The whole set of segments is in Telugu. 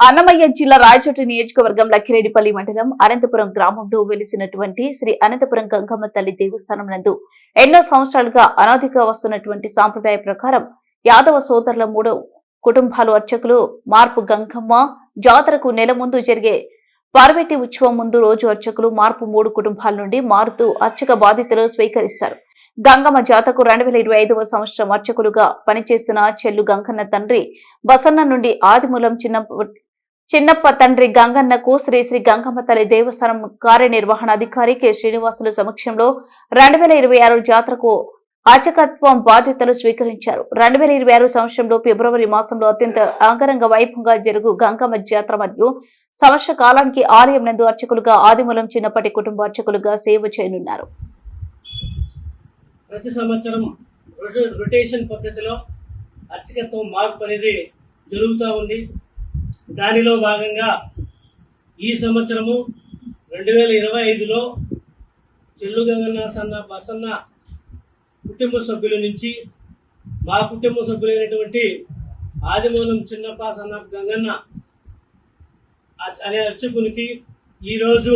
అన్నమయ్య జిల్లా రాయచోటి నియోజకవర్గం లక్కిరెడ్డిపల్లి మండలం అనంతపురం గ్రామంలో వెలిసినటువంటి శ్రీ అనంతపురం గంగమ్మ తల్లి దేవస్థానం నందు ఎన్నో సంవత్సరాలుగా అనాదిగా వస్తున్నటువంటి సాంప్రదాయ ప్రకారం యాదవ సోదరుల మూడు కుటుంబాలు అర్చకులు మార్పు గంగమ్మ జాతరకు నెల ముందు జరిగే పార్వెట్టి ఉత్సవం ముందు రోజు అర్చకులు మార్పు మూడు కుటుంబాల నుండి మారుతూ అర్చక బాధితులు స్వీకరిస్తారు. గంగమ్మ జాతరకు రెండు వేల ఇరవై ఐదవ సంవత్సరం అర్చకులుగా పనిచేసిన చెల్లు గంగన్న తండ్రి బసన్న నుండి ఆదిమూలం చిన్న చిన్నప్ప తండ్రి గంగన్నకు శ్రీశ్రీ గంగమ్మ తల్లి దేవస్థానం కార్యనిర్వహణాధికారి కె శ్రీనివాసుల సమక్షంలో రెండు వేల ఇరవై ఆరు జాతరకు అర్చకత్వం బాధ్యతలు స్వీకరించారు. రెండు వేల ఇరవై ఆరు సంవత్సరంలో ఫిబ్రవరి మాసంలో అత్యంత అంగరంగ వైభవంగా జరుగు గంగమ్మ జాతర మరియు సంవత్సర కాలానికి ఆలయం నందు అర్చకులుగా ఆదిమూలం చిన్నప్పటి కుటుంబ అర్చకులుగా సేవ చేయనున్నారు. ప్రతి సంవత్సరం రొటేషన్ పద్ధతిలో అర్చకత్వం మార్పు అనేది జరుగుతూ ఉంది. దానిలో భాగంగా ఈ సంవత్సరము రెండు వేల ఇరవై ఐదులో చెల్లు గంగన్న సన్న బసన్న కుటుంబ సభ్యుల నుంచి మా కుటుంబ సభ్యులైనటువంటి ఆదిమూలం చిన్నప్ప సన్న గంగన్న అ- అనే అర్చకునికి ఈరోజు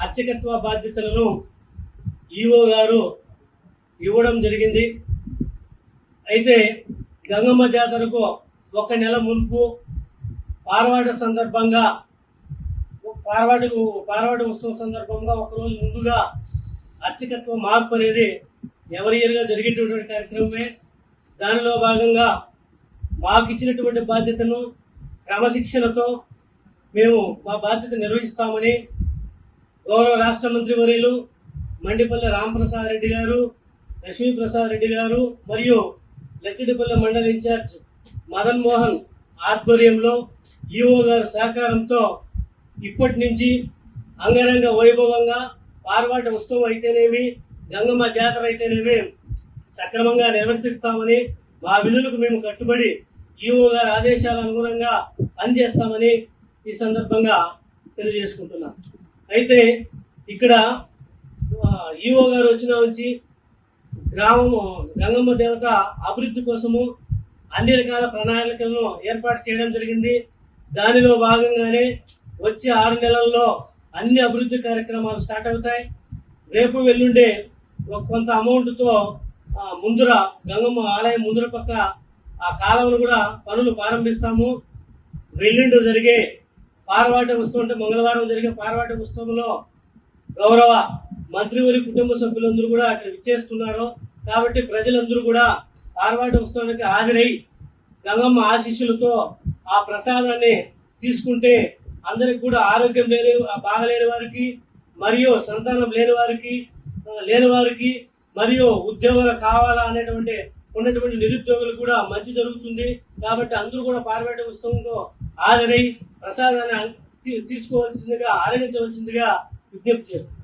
అర్చకత్వ బాధ్యతలను ఈఓ గారు ఇవ్వడం జరిగింది. అయితే గంగమ్మ జాతరకు ఒక నెల మునుపు పార్వాడ సందర్భంగా పార్వాడి పార్వాడు ఉత్సవం సందర్భంగా ఒకరోజు ముందుగా అర్చకత్వ మార్పు అనేది ఎవరి ఇయర్గా జరిగేటటువంటి కార్యక్రమమే. దానిలో భాగంగా మాకు ఇచ్చినటువంటి బాధ్యతను క్రమశిక్షణతో మేము మా బాధ్యత నిర్వహిస్తామని గౌరవ రాష్ట్ర మంత్రి వర్యులు మండిపల్లి రామప్రసాద్ రెడ్డి గారు లక్ష్మీ ప్రసాద్ రెడ్డి గారు మరియు లక్కిడిపల్లి మండల ఇన్ఛార్జ్ మదన్ మోహన్ ఆధ్వర్యంలో ఈఓ గారి సహకారంతో ఇప్పటి నుంచి అంగరంగ వైభవంగా పార్వాట ఉత్సవం అయితేనేమి గంగమ్మ జాతర అయితేనేమి సక్రమంగా నిర్వర్తిస్తామని మా విధులకు మేము కట్టుబడి ఈఓ గారి ఆదేశాల అనుగుణంగా పనిచేస్తామని ఈ సందర్భంగా తెలియజేసుకుంటున్నాం. అయితే ఇక్కడ ఈఓ గారు వచ్చిన నుంచి గ్రామము గంగమ్మ దేవత అభివృద్ధి కోసము అన్ని రకాల ప్రణాళికలను ఏర్పాటు చేయడం జరిగింది. దానిలో భాగంగానే వచ్చే ఆరు నెలల్లో అన్ని అభివృద్ధి కార్యక్రమాలు స్టార్ట్ అవుతాయి. రేపు వెల్లుండే ఒక కొంత అమౌంట్తో ముందర గంగమ్మ ఆలయం ముందర పక్క ఆ కాలువను కూడా పనులు ప్రారంభిస్తాము. వెల్లుండి జరిగే పార్వాట ఉత్సవం అంటే మంగళవారం జరిగే పార్వాట ఉత్సవంలో గౌరవ మంత్రివారి కుటుంబ సభ్యులందరూ కూడా అక్కడ విచ్చేస్తున్నారు. కాబట్టి ప్రజలందరూ కూడా పార్వాట ఉత్సవానికి హాజరై గంగమ్మ ఆశీస్సులతో ఆ ప్రసాదాన్ని తీసుకుంటే అందరికి కూడా ఆరోగ్యం లేని బాగలేని వారికి మరియు సంతానం లేని వారికి లేని వారికి మరియు ఉద్యోగాలు కావాలా అనేటువంటి ఉన్నటువంటి నిరుద్యోగులు కూడా మంచి జరుగుతుంది. కాబట్టి అందరూ కూడా పార్వేట ఉత్సవంలో హాజరై ప్రసాదాన్ని తీ- తీసుకోవాల్సిందిగా ఆరగించవలసిందిగా విజ్ఞప్తి చేస్తున్నారు